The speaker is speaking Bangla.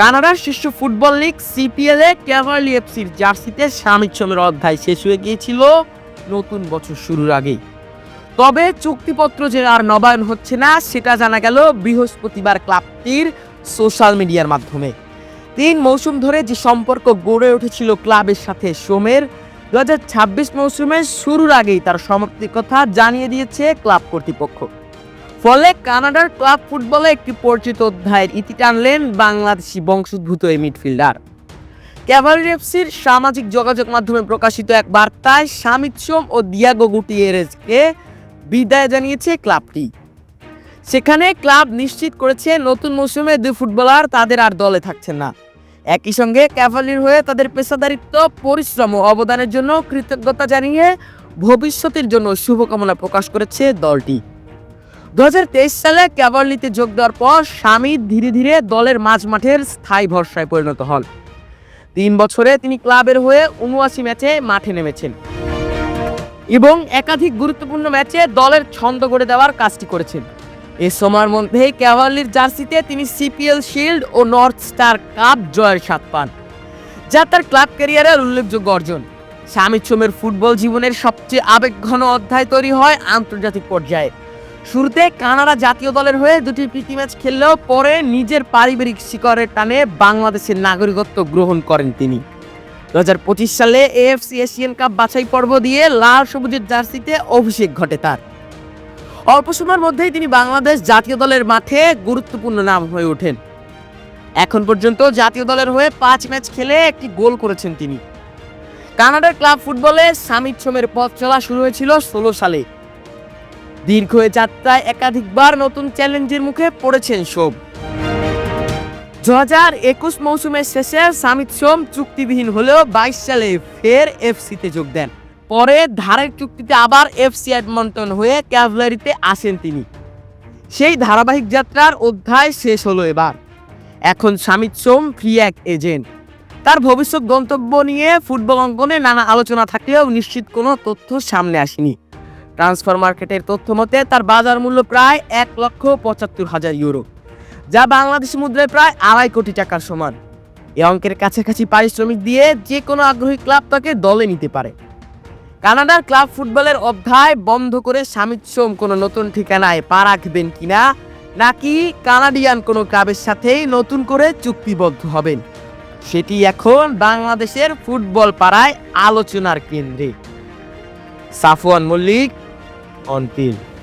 কানাডার শীর্ষ ফুটবল লিগ সিপিএল এ ক্যাভারলি এফসির জার্সিতে স্বামী শ্রমের অধ্যায় শেষ হয়ে গিয়েছিল নতুন বছর শুরুর আগেই। তবে চুক্তিপত্র যে আর নবায়ন হচ্ছে না, সেটা জানা গেল বৃহস্পতিবার ক্লাবটির সোশ্যাল মিডিয়ার মাধ্যমে। তিন মৌসুম ধরে যে সম্পর্ক গড়ে উঠেছিল ক্লাবের সাথে সোমের দু হাজার ছাব্বিশ মৌসুমের শুরুর আগেই তার সমাপ্তির কথা জানিয়ে দিয়েছে ক্লাব কর্তৃপক্ষ। ফলে কানাডার ক্লাব ফুটবলে একটি পরিচিত অধ্যায়ের ইতি টানলেন বাংলাদেশি বংশোদ্ভূত এই মিডফিল্ডার। ক্যাভালি এফসির সামাজিক যোগাযোগ মাধ্যমে প্রকাশিত এক বার্তায় সামিত সোম ও দিয়াগো গুটিয়েরেজকে বিদায় জানিয়েছে ক্লাবটি। সেখানে ক্লাব নিশ্চিত করেছে নতুন মৌসুমে দুই ফুটবলার তাদের আর দলে থাকছেন না। একই সঙ্গে ক্যাভালির হয়ে তাদের পেশাদারিত্ব, পরিশ্রম ও অবদানের জন্য কৃতজ্ঞতা জানিয়ে ভবিষ্যতের জন্য শুভকামনা প্রকাশ করেছে দলটি। দু হাজার তেইশ সালে ক্যাভারলিতে যোগ দেওয়ার পর স্বামী ধীরে ধীরে দলের মাঝ মাঠের স্থায়ী ভরসায় পরিণত হন। তিন বছরে তিনি ক্লাবের হয়ে উনআশি ম্যাচে মাঠে নেমেছেন এবং একাধিক গুরুত্বপূর্ণ ম্যাচে দলের ছন্দ গড়ে দেওয়ার কাজটি করেছেন। এ সময়ের মধ্যেই ক্যাভারলির জার্সিতে তিনি সিপিএল শিল্ড ও নর্থ স্টার কাপ জয়ের স্বাদ পান, যা তার ক্লাব ক্যারিয়ারের উল্লেখযোগ্য অর্জন। স্বামী সোমের ফুটবল জীবনের সবচেয়ে আবেগঘন অধ্যায় তৈরি হয় আন্তর্জাতিক পর্যায়ে। শুরুতে কানাডা জাতীয় দলের হয়ে দুটি প্রীতি ম্যাচ খেললেও পরে নিজের পারিবারিক শিকড়ের টানে বাংলাদেশের নাগরিকত্ব গ্রহণ করেন তিনি। দু হাজার পঁচিশ সালে এএফসি এশিয়ান কাপ বাছাই পর্ব দিয়ে লাল সবুজের জার্সিতে অভিষেক ঘটে তার। অল্প সময়ের মধ্যেই তিনি বাংলাদেশ জাতীয় দলের মাঠে গুরুত্বপূর্ণ নাম হয়ে ওঠেন। এখন পর্যন্ত জাতীয় দলের হয়ে পাঁচ ম্যাচ খেলে একটি গোল করেছেন তিনি। কানাডার ক্লাব ফুটবলে সামিত সোমের পথ চলা শুরু হয়েছিল ষোলো সালে। দীর্ঘ যাত্রায় একাধিকবার নতুন চ্যালেঞ্জের মুখে পড়েছেন সোম দু হাজার একুশ মৌসুমের শেষে সামিত সোম চুক্তিবিহীন হলেও বাইশ সালে ফের এফসিতে যোগ দেন। পরে ধারের চুক্তিতে আবার এফসি এডমন্টন হয়ে ক্যাভলারিতে আসেন তিনি। সেই ধারাবাহিক যাত্রার অধ্যায় শেষ হলো এবার। এখন সামিত সোম ফ্রি এক এজেন্ট তার ভবিষ্যৎ গন্তব্য নিয়ে ফুটবল অঙ্গনে নানা আলোচনা থাকলেও নিশ্চিত কোনো তথ্য সামনে আসেনি। ট্রান্সফার মার্কেটের তথ্য মতে, তার বাজার মূল্য প্রায় এক লক্ষ পঁচাত্তর হাজার ইউরো, যা বাংলাদেশি মুদ্রায় প্রায় আড়াই কোটি টাকার সমান। এ অঙ্কের কাছাকাছি পারিশ্রমিক দিয়ে যে কোনো আগ্রহী ক্লাব তাকে দলে নিতে পারে। কানাডার ক্লাব ফুটবলের অধ্যায় বন্ধ করে স্বামী সোম কোনো নতুন ঠিকানায় পা রাখবেন কিনা, নাকি কানাডিয়ান কোনো ক্লাবের সাথেই নতুন করে চুক্তিবদ্ধ হবেন, সেটি এখন বাংলাদেশের ফুটবল পাড়ায় আলোচনার কেন্দ্রে। Safwan Mallick on Tir.